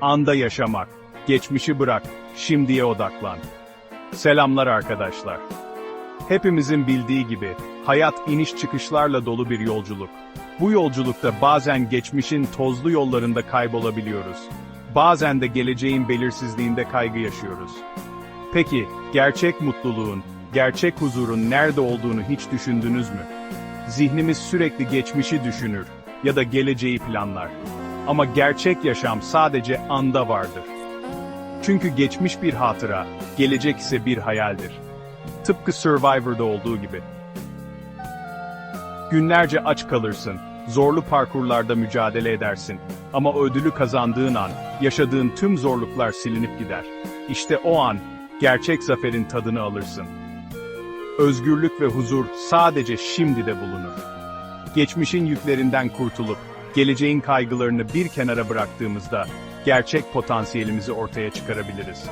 anda yaşamak, geçmişi bırak, şimdiye odaklan. Selamlar arkadaşlar. Hepimizin bildiği gibi, hayat iniş çıkışlarla dolu bir yolculuk. Bu yolculukta bazen geçmişin tozlu yollarında kaybolabiliyoruz. Bazen de geleceğin belirsizliğinde kaygı yaşıyoruz. Peki, gerçek mutluluğun, gerçek huzurun nerede olduğunu hiç düşündünüz mü? Zihnimiz sürekli geçmişi düşünür ya da geleceği planlar. Ama gerçek yaşam sadece anda vardır. Çünkü geçmiş bir hatıra, gelecek ise bir hayaldir. Tıpkı Survivor'da olduğu gibi. Günlerce aç kalırsın, zorlu parkurlarda mücadele edersin. Ama ödülü kazandığın an, yaşadığın tüm zorluklar silinip gider. İşte o an, gerçek zaferin tadını alırsın. Özgürlük ve huzur sadece şimdi de bulunur. Geçmişin yüklerinden kurtulup, geleceğin kaygılarını bir kenara bıraktığımızda, gerçek potansiyelimizi ortaya çıkarabiliriz.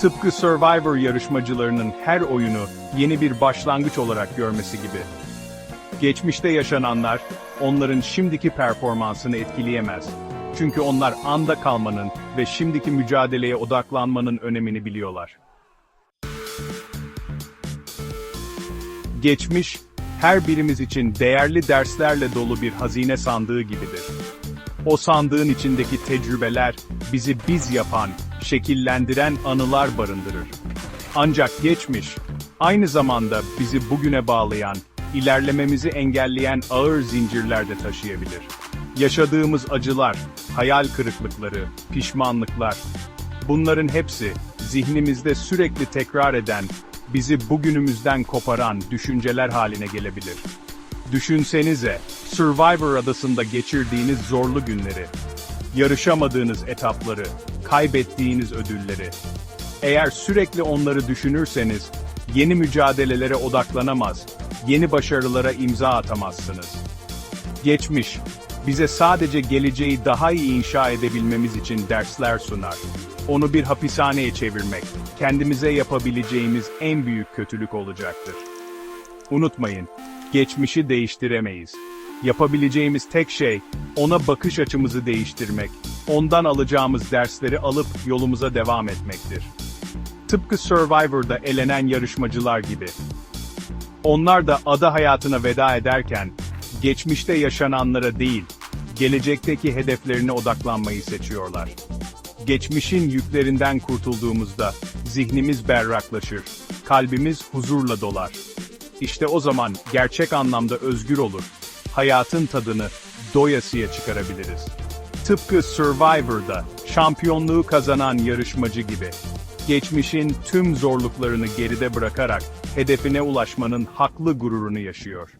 Tıpkı Survivor yarışmacılarının her oyunu yeni bir başlangıç olarak görmesi gibi. Geçmişte yaşananlar, onların şimdiki performansını etkileyemez. Çünkü onlar anda kalmanın ve şimdiki mücadeleye odaklanmanın önemini biliyorlar. Geçmiş, her birimiz için değerli derslerle dolu bir hazine sandığı gibidir. O sandığın içindeki tecrübeler, bizi biz yapan, şekillendiren anılar barındırır. Ancak geçmiş, aynı zamanda bizi bugüne bağlayan, ilerlememizi engelleyen ağır zincirler de taşıyabilir. Yaşadığımız acılar, hayal kırıklıkları, pişmanlıklar, bunların hepsi, zihnimizde sürekli tekrar eden, bizi bugünümüzden koparan düşünceler haline gelebilir. Düşünsenize, Survivor adasında geçirdiğiniz zorlu günleri, yarışamadığınız etapları, kaybettiğiniz ödülleri. Eğer sürekli onları düşünürseniz, yeni mücadelelere odaklanamaz, yeni başarılara imza atamazsınız. Geçmiş, bize sadece geleceği daha iyi inşa edebilmemiz için dersler sunar. Onu bir hapishaneye çevirmek, kendimize yapabileceğimiz en büyük kötülük olacaktır. Unutmayın, geçmişi değiştiremeyiz. Yapabileceğimiz tek şey, ona bakış açımızı değiştirmek, ondan alacağımız dersleri alıp yolumuza devam etmektir. Tıpkı Survivor'da elenen yarışmacılar gibi. Onlar da ada hayatına veda ederken, geçmişte yaşananlara değil, gelecekteki hedeflerine odaklanmayı seçiyorlar. Geçmişin yüklerinden kurtulduğumuzda, zihnimiz berraklaşır, kalbimiz huzurla dolar. İşte o zaman gerçek anlamda özgür olur, hayatın tadını doyasıya çıkarabiliriz. Tıpkı Survivor'da şampiyonluğu kazanan yarışmacı gibi. Geçmişin tüm zorluklarını geride bırakarak hedefine ulaşmanın haklı gururunu yaşıyor.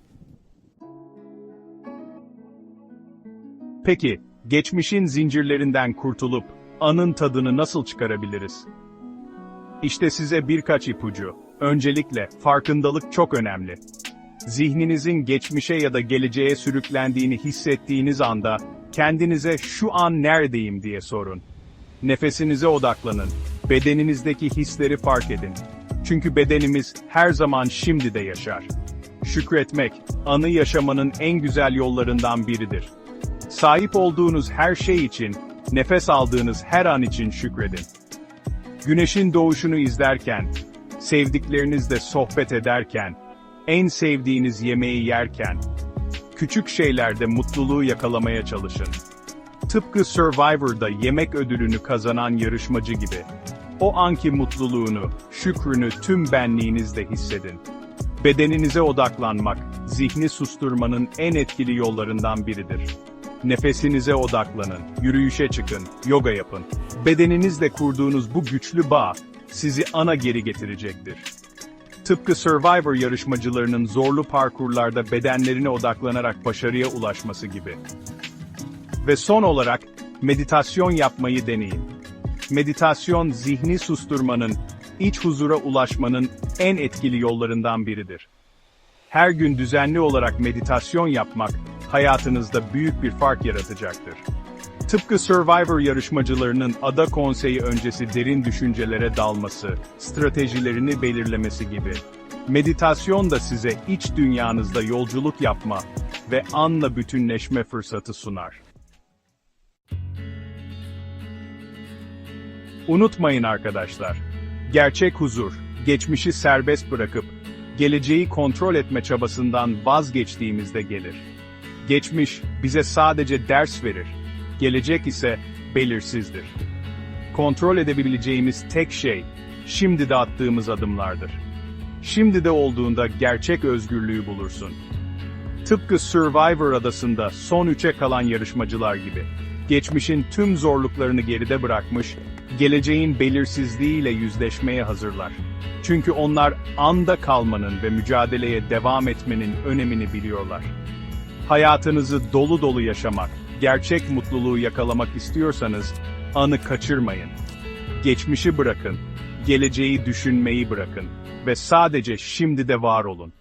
Peki, geçmişin zincirlerinden kurtulup anın tadını nasıl çıkarabiliriz? İşte size birkaç ipucu. Öncelikle farkındalık çok önemli. Zihninizin geçmişe ya da geleceğe sürüklendiğini hissettiğiniz anda kendinize şu an neredeyim diye sorun. Nefesinize odaklanın. Bedeninizdeki hisleri fark edin. Çünkü bedenimiz her zaman şimdi de yaşar. Şükretmek, anı yaşamanın en güzel yollarından biridir. Sahip olduğunuz her şey için, nefes aldığınız her an için şükredin. Güneşin doğuşunu izlerken, sevdiklerinizle sohbet ederken, en sevdiğiniz yemeği yerken, küçük şeylerde mutluluğu yakalamaya çalışın. Tıpkı Survivor'da yemek ödülünü kazanan yarışmacı gibi. O anki mutluluğunu, şükrünü tüm benliğinizde hissedin. Bedeninize odaklanmak, zihni susturmanın en etkili yollarından biridir. Nefesinize odaklanın, yürüyüşe çıkın, yoga yapın. Bedeninizle kurduğunuz bu güçlü bağ, sizi ana geri getirecektir. Tıpkı Survivor yarışmacılarının zorlu parkurlarda bedenlerine odaklanarak başarıya ulaşması gibi. Ve son olarak, meditasyon yapmayı deneyin. Meditasyon zihni susturmanın, iç huzura ulaşmanın en etkili yollarından biridir. Her gün düzenli olarak meditasyon yapmak, hayatınızda büyük bir fark yaratacaktır. Tıpkı Survivor yarışmacılarının ada konseyi öncesi derin düşüncelere dalması, stratejilerini belirlemesi gibi. Meditasyon da size iç dünyanızda yolculuk yapma ve anla bütünleşme fırsatı sunar. Unutmayın arkadaşlar. Gerçek huzur, geçmişi serbest bırakıp, geleceği kontrol etme çabasından vazgeçtiğimizde gelir. Geçmiş, bize sadece ders verir. Gelecek ise, belirsizdir. Kontrol edebileceğimiz tek şey, şimdi de attığımız adımlardır. Şimdi de olduğunda gerçek özgürlüğü bulursun. Tıpkı Survivor adasında son üçe kalan yarışmacılar gibi. Geçmişin tüm zorluklarını geride bırakmış, geleceğin belirsizliğiyle yüzleşmeye hazırlar. Çünkü onlar anda kalmanın ve mücadeleye devam etmenin önemini biliyorlar. Hayatınızı dolu dolu yaşamak, gerçek mutluluğu yakalamak istiyorsanız, anı kaçırmayın. Geçmişi bırakın, geleceği düşünmeyi bırakın ve sadece şimdi de var olun.